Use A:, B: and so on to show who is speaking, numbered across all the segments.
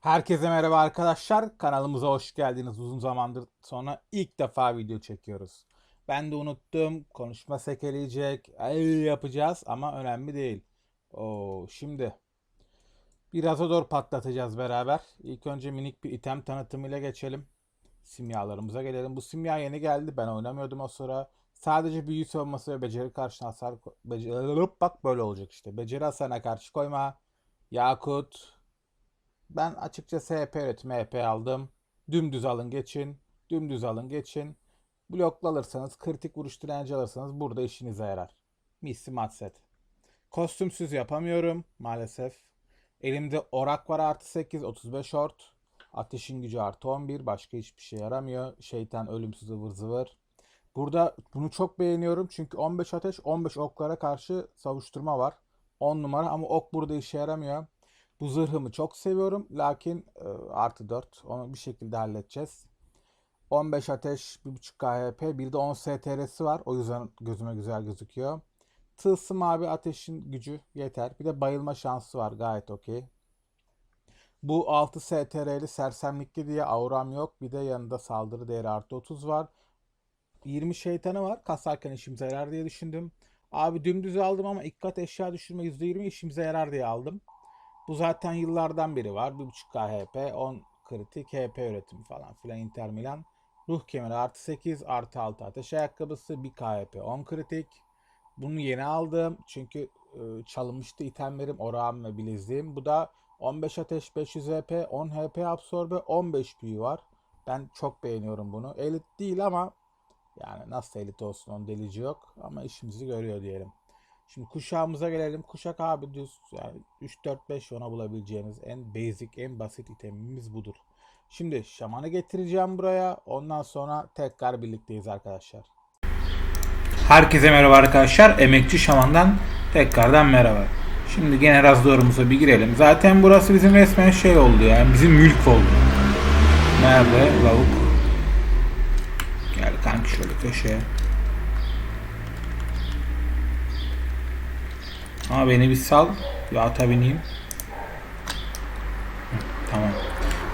A: Herkese merhaba arkadaşlar. Kanalımıza hoş geldiniz. Uzun zamandır sonra ilk defa video çekiyoruz. Ben de unuttum. Konuşma sekeleyecek. Ay yapacağız ama önemli değil. Oo, şimdi bir Razador patlatacağız beraber. İlk önce minik bir item tanıtımıyla geçelim. Simyalarımıza gelelim. Bu simya yeni geldi. Ben oynamıyordum o sıra. Sadece büyü savunması ve beceri karşı hasar... Beceri... Bak böyle olacak işte. Beceri hasarına karşı koyma. Yakut, ben açıkçası HP üretimi HP aldım. Dümdüz alın geçin. Dümdüz alın geçin. Bloklu alırsanız, kritik vuruş direnci alırsanız burada işinize yarar. Misli set. Kostümsüz yapamıyorum maalesef. Elimde orak var artı 8, 35 short. Ateşin gücü artı 11. Başka hiçbir şey yaramıyor. Şeytan ölümsüz ıvır zıvır. Burada bunu çok beğeniyorum. Çünkü 15 ateş, 15 oklara karşı savuşturma var. 10 numara ama ok burada işe yaramıyor. Bu zırhımı çok seviyorum. Lakin e, artı 4. Onu bir şekilde halledeceğiz. 15 ateş, 1.5 KHP, bir de 10 STR'si var. O yüzden gözüme güzel gözüküyor. Tılsım abi ateşin gücü yeter. Bir de bayılma şansı var. Gayet okey. Bu 6 STR'li sersemlikli diye auram yok. Bir de yanında saldırı değeri artı 30 var. 20 şeytanı var. Kasarken işimize yarar diye düşündüm. Abi dümdüz aldım ama ilk kat eşya düşürme %20 işimize yarar diye aldım. Bu zaten yıllardan beri var. 1.5K HP, 10 kritik, HP üretimi falan filan Inter Milan. Ruh kemeri artı 8, artı 6 ateş ayakkabısı, 1 KHP, 10 kritik. Bunu yeni aldım çünkü e, çalınmıştı itemlerim, orağım ve bileziğim. Bu da 15 ateş, 500 HP, 10 HP absorbe, 15 büyü var. Ben çok beğeniyorum bunu. Elit değil ama yani nasıl elit olsun onun delici yok ama işimizi görüyor diyelim. Şimdi kuşağımıza gelelim. Kuşak abi düz yani 3-4-5 ona bulabileceğiniz en basic, en basit itemimiz budur. Şimdi şamanı getireceğim buraya. Ondan sonra tekrar birlikteyiz arkadaşlar.
B: Herkese merhaba arkadaşlar. Emekçi Şaman'dan tekrardan merhaba. Şimdi gene Razdor'umuza bir girelim. Zaten burası bizim resmen şey oldu yani bizim mülk oldu. Nerede lavuk? Gel kanki şöyle köşeye. Ama beni bir sal. Bir ata bineyim. Tamam.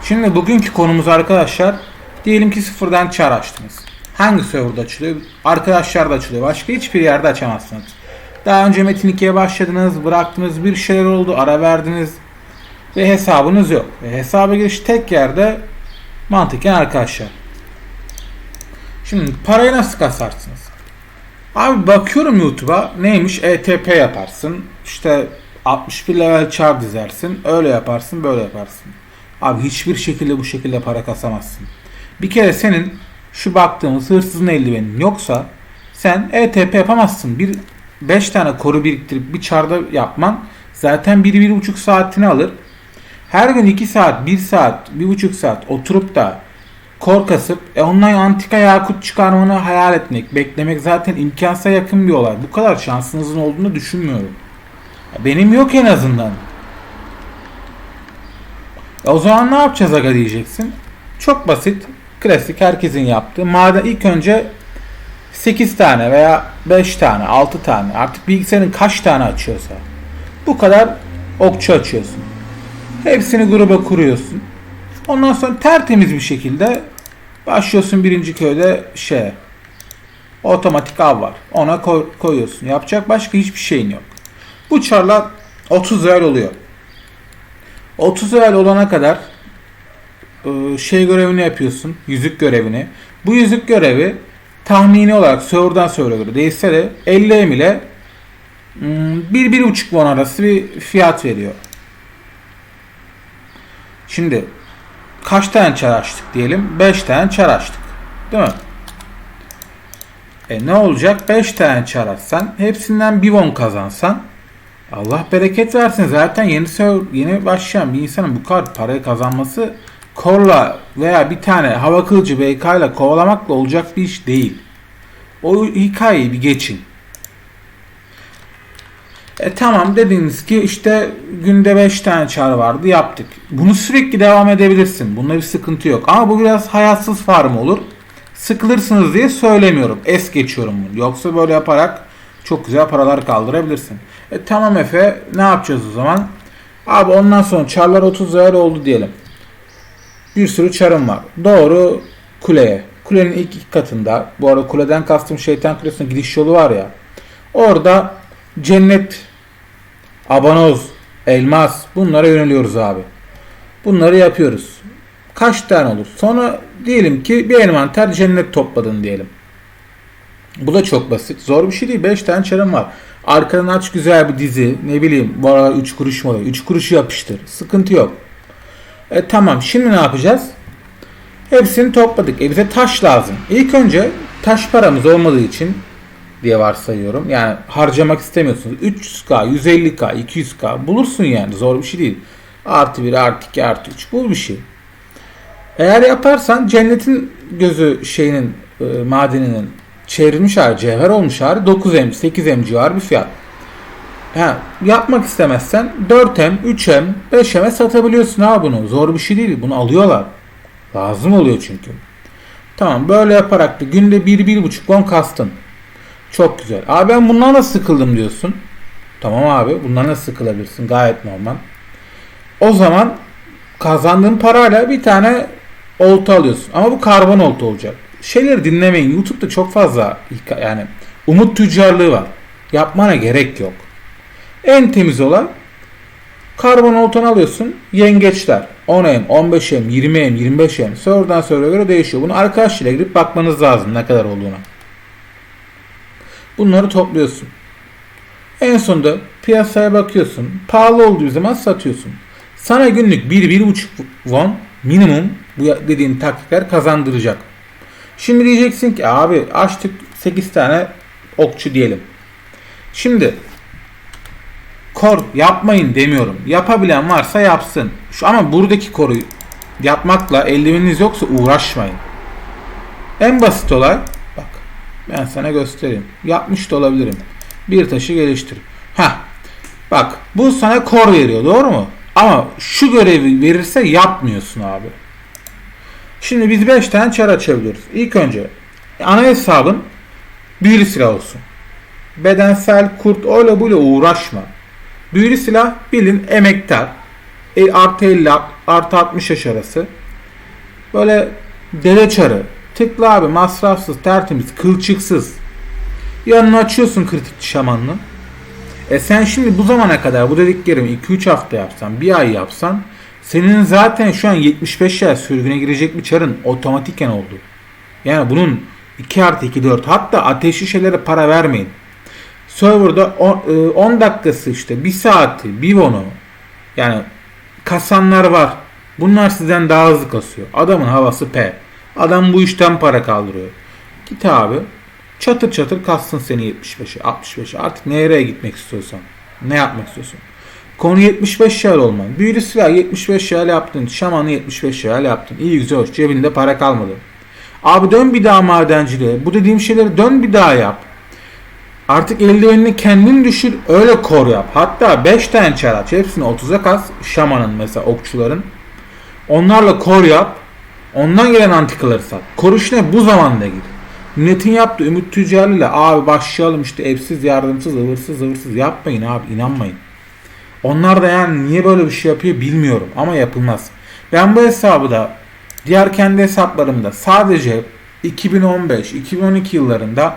B: Şimdi bugünkü konumuz arkadaşlar. Diyelim ki sıfırdan çar açtınız. Hangi serverda açılıyor? Arkadaşlar da açılıyor. Başka hiçbir yerde açamazsınız. Daha önce Metin 2'ye başladınız, bıraktınız, bir şeyler oldu, ara verdiniz ve hesabınız yok. Ve hesaba giriş tek yerde mantıken arkadaşlar. Şimdi parayı nasıl kasarsınız? Abi bakıyorum YouTube'a neymiş ETP yaparsın. İşte 61 level char dizersin. Öyle yaparsın böyle yaparsın. Abi hiçbir şekilde bu şekilde para kasamazsın. Bir kere senin şu baktığımız hırsızın eldivenin yoksa sen ETP yapamazsın. Bir 5 tane koru biriktirip bir çarda yapman zaten 1-1,5 saatini alır. Her gün 2 saat, 1 saat, 1,5 saat oturup da kor kasıp e, online antika yakut çıkarmanı hayal etmek, beklemek zaten imkansa yakın bir olay. Bu kadar şansınızın olduğunu düşünmüyorum. Benim yok en azından. E, o zaman ne yapacağız aga diyeceksin. Çok basit. Klasik herkesin yaptığı. Madem ilk önce 8 tane veya 5 tane, 6 tane artık bilgisayarın kaç tane açıyorsa bu kadar okçu açıyorsun. Hepsini gruba kuruyorsun. Ondan sonra tertemiz bir şekilde başlıyorsun birinci köyde şey otomatik av var. Ona koy- koyuyorsun. Yapacak başka hiçbir şeyin yok. Bu çarlar 30 level oluyor. 30 level olana kadar e, şey görevini yapıyorsun. Yüzük görevini. Bu yüzük görevi tahmini olarak serverdan server'a göre değişse de 50 em ile 1-1.5 won arası bir fiyat veriyor. Şimdi kaç tane çar açtık diyelim? 5 tane çar açtık. Değil mi? E ne olacak? 5 tane çar açsan hepsinden bir won kazansan Allah bereket versin. Zaten yeni yeni başlayan bir insanın bu kadar parayı kazanması korla veya bir tane hava kılıcı BK ile kovalamakla olacak bir iş değil. O hikayeyi bir geçin. E tamam dediniz ki işte günde 5 tane çağrı vardı yaptık. Bunu sürekli devam edebilirsin. Bunda bir sıkıntı yok. Ama bu biraz hayatsız farm olur. Sıkılırsınız diye söylemiyorum. Es geçiyorum bunu. Yoksa böyle yaparak çok güzel paralar kaldırabilirsin. E tamam Efe ne yapacağız o zaman? Abi ondan sonra çarlar 30 değer oldu diyelim. Bir sürü çarım var. Doğru kuleye. Kulenin ilk katında. Bu arada kuleden kastım şeytan kulesine gidiş yolu var ya. Orada cennet, abanoz, elmas bunlara yöneliyoruz abi. Bunları yapıyoruz. Kaç tane olur? Sonra diyelim ki bir envanter cennet topladın diyelim. Bu da çok basit. Zor bir şey değil. 5 tane çarım var. Arkadan aç güzel bir dizi. Ne bileyim bu arada 3 kuruş mu 3 kuruşu yapıştır. Sıkıntı yok. E tamam şimdi ne yapacağız? Hepsini topladık. E bize taş lazım. İlk önce taş paramız olmadığı için diye varsayıyorum. Yani harcamak istemiyorsunuz. 300k, 150k, 200k bulursun yani. Zor bir şey değil. Artı 1, artı 2, artı 3 bul bir şey. Eğer yaparsan cennetin gözü şeyinin e, madeninin çevrilmiş hali, cevher olmuş hali 9M, 8M civarı bir fiyat. Ha, yapmak istemezsen 4M, 3M, 5M'e satabiliyorsun ha bunu. Zor bir şey değil. Bunu alıyorlar. Lazım oluyor çünkü. Tamam böyle yaparak da günde 1-1,5 won kastın. Çok güzel. Abi ben bundan da sıkıldım diyorsun. Tamam abi bundan da sıkılabilirsin. Gayet normal. O zaman kazandığın parayla bir tane olta alıyorsun. Ama bu karbon olta olacak. Şeyleri dinlemeyin. YouTube'da çok fazla yani umut tüccarlığı var. Yapmana gerek yok. En temiz olan karbon oltanı alıyorsun. Yengeçler. 10M, 15M, 20M, 25M. Server'dan server'a göre değişiyor. Bunu arkadaşıyla girip bakmanız lazım ne kadar olduğuna. Bunları topluyorsun. En sonunda piyasaya bakıyorsun. Pahalı olduğu zaman satıyorsun. Sana günlük 1-1,5 won minimum bu dediğin taktikler kazandıracak. Şimdi diyeceksin ki abi açtık 8 tane okçu diyelim. Şimdi kor yapmayın demiyorum. Yapabilen varsa yapsın. Şu ama buradaki koru yapmakla eldiveniniz yoksa uğraşmayın. En basit olay ben sana göstereyim. Yapmış da olabilirim. Bir taşı geliştir. Ha. Bak bu sana kor veriyor doğru mu? Ama şu görevi verirse yapmıyorsun abi. Şimdi biz 5 tane çar açabiliyoruz. İlk önce ana hesabın büyülü silah olsun. Bedensel kurt öyle böyle uğraşma. Büyülü silah bilin emektar. E, artı 50 artı 60 yaş arası. Böyle deve çarı. Tıkla abi masrafsız tertemiz kılçıksız. Yanına açıyorsun kritik şamanını. E sen şimdi bu zamana kadar bu dediklerimi 2-3 hafta yapsan, bir ay yapsan senin zaten şu an 75 yaş sürgüne girecek bir çarın otomatiken oldu. Yani bunun 2 artı 2 4 hatta ateşli şeylere para vermeyin. Server'da 10 dakikası işte 1 saati, 1 onu yani kasanlar var. Bunlar sizden daha hızlı kasıyor. Adamın havası P. Adam bu işten para kaldırıyor. Git abi çatır çatır kassın seni 75'e 65'e artık nereye gitmek istiyorsan. Ne yapmak istiyorsun. Konu 75 şahal olman. Büyülü silah 75 şahal yaptın. Şamanı 75 şahal yaptın. İyi güzel hoş. Cebinde para kalmadı. Abi dön bir daha madenciliğe. Bu dediğim şeyleri dön bir daha yap. Artık eldivenini kendin düşür. Öyle kor yap. Hatta 5 tane çar aç. Hepsini 30'a kas. Şamanın mesela okçuların. Onlarla kor yap. Ondan gelen antikaları sat. Koruş ne? Bu zamanda gir. Milletin yaptığı ümit tüccarlığıyla abi başlayalım işte evsiz yardımsız ıvırsız ıvırsız yapmayın abi inanmayın. Onlar da yani niye böyle bir şey yapıyor bilmiyorum ama yapılmaz. Ben bu hesabı da diğer kendi hesaplarımda sadece 2015-2012 yıllarında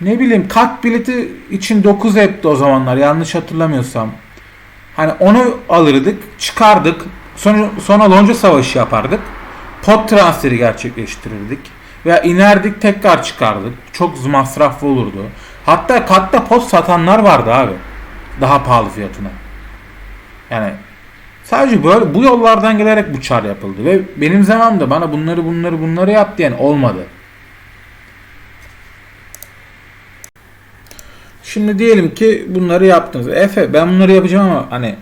B: ne bileyim kat bileti için 9 etti o zamanlar yanlış hatırlamıyorsam. Hani onu alırdık, çıkardık. Sonra, sonra lonca savaşı yapardık. Pot transferi gerçekleştirirdik. Veya inerdik tekrar çıkardık. Çok masraflı olurdu. Hatta katta pot satanlar vardı abi. Daha pahalı fiyatına. Yani sadece böyle bu yollardan gelerek bu çar yapıldı. Ve benim zamanımda bana bunları bunları bunları yap diyen olmadı. Şimdi diyelim ki bunları yaptınız. Efe ben bunları yapacağım ama hani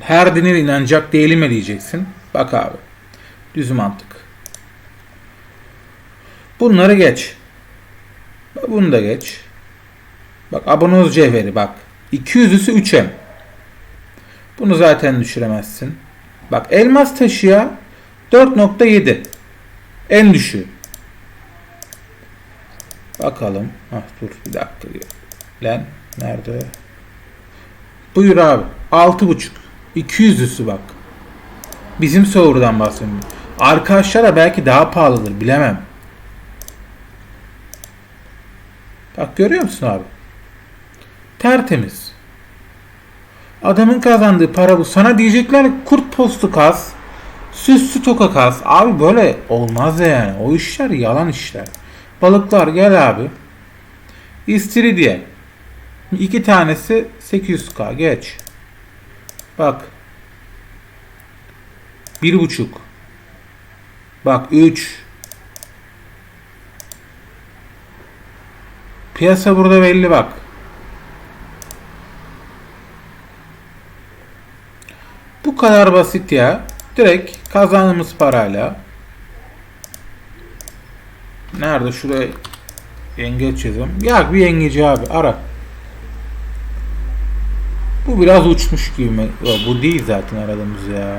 B: her dine inanacak değilim mi diyeceksin. Bak abi. Düz mantık. Bunları geç. Bunu da geç. Bak abonoz cevheri bak. 200'üsü 3M. Bunu zaten düşüremezsin. Bak elmas taşı ya 4.7. En düşüğü. Bakalım. Ah dur bir dakika. Lan nerede? Buyur abi. 6.5. 200'üsü bak. Bizim server'dan bahsediyorum. Arkadaşlara belki daha pahalıdır bilemem. Bak görüyor musun abi? Tertemiz. Adamın kazandığı para bu. Sana diyecekler kurt postu kaz. Süslü toka kaz. Abi böyle olmaz yani. O işler yalan işler. Balıklar gel abi. İstiridye. İki tanesi 800k geç. Bak. Bir buçuk. Bak 3. Piyasa burada belli bak. Bu kadar basit ya. Direkt kazandığımız parayla. Nerede şuraya yengeç yazalım. Ya bir yengeci abi ara. Bu biraz uçmuş gibi bu değil zaten aradığımız ya.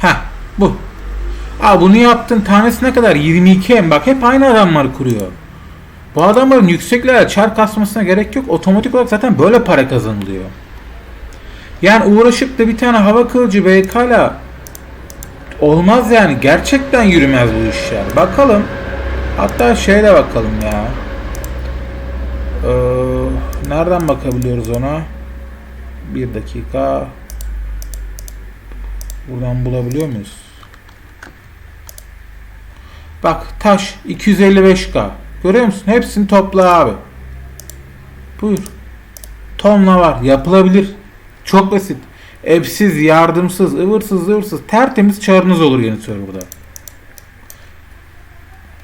B: Ha bu. Aa bunu yaptın tanesi ne kadar? 22 em bak hep aynı adamlar kuruyor. Bu adamların yükseklere çar kasmasına gerek yok. Otomatik olarak zaten böyle para kazanılıyor. Yani uğraşıp da bir tane hava kılıcı BK'la olmaz yani. Gerçekten yürümez bu işler. Bakalım. Hatta şeyle bakalım ya. Ee, nereden bakabiliyoruz ona? Bir dakika. Buradan bulabiliyor muyuz? Bak taş 255k. Görüyor musun? Hepsini topla abi. Buyur. Tonla var. Yapılabilir. Çok basit. Epsiz, yardımsız, ıvırsız, ıvırsız. Tertemiz çarınız olur yeni serverda.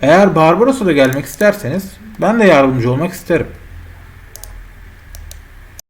B: Eğer Barbaros'a da gelmek isterseniz ben de yardımcı olmak isterim.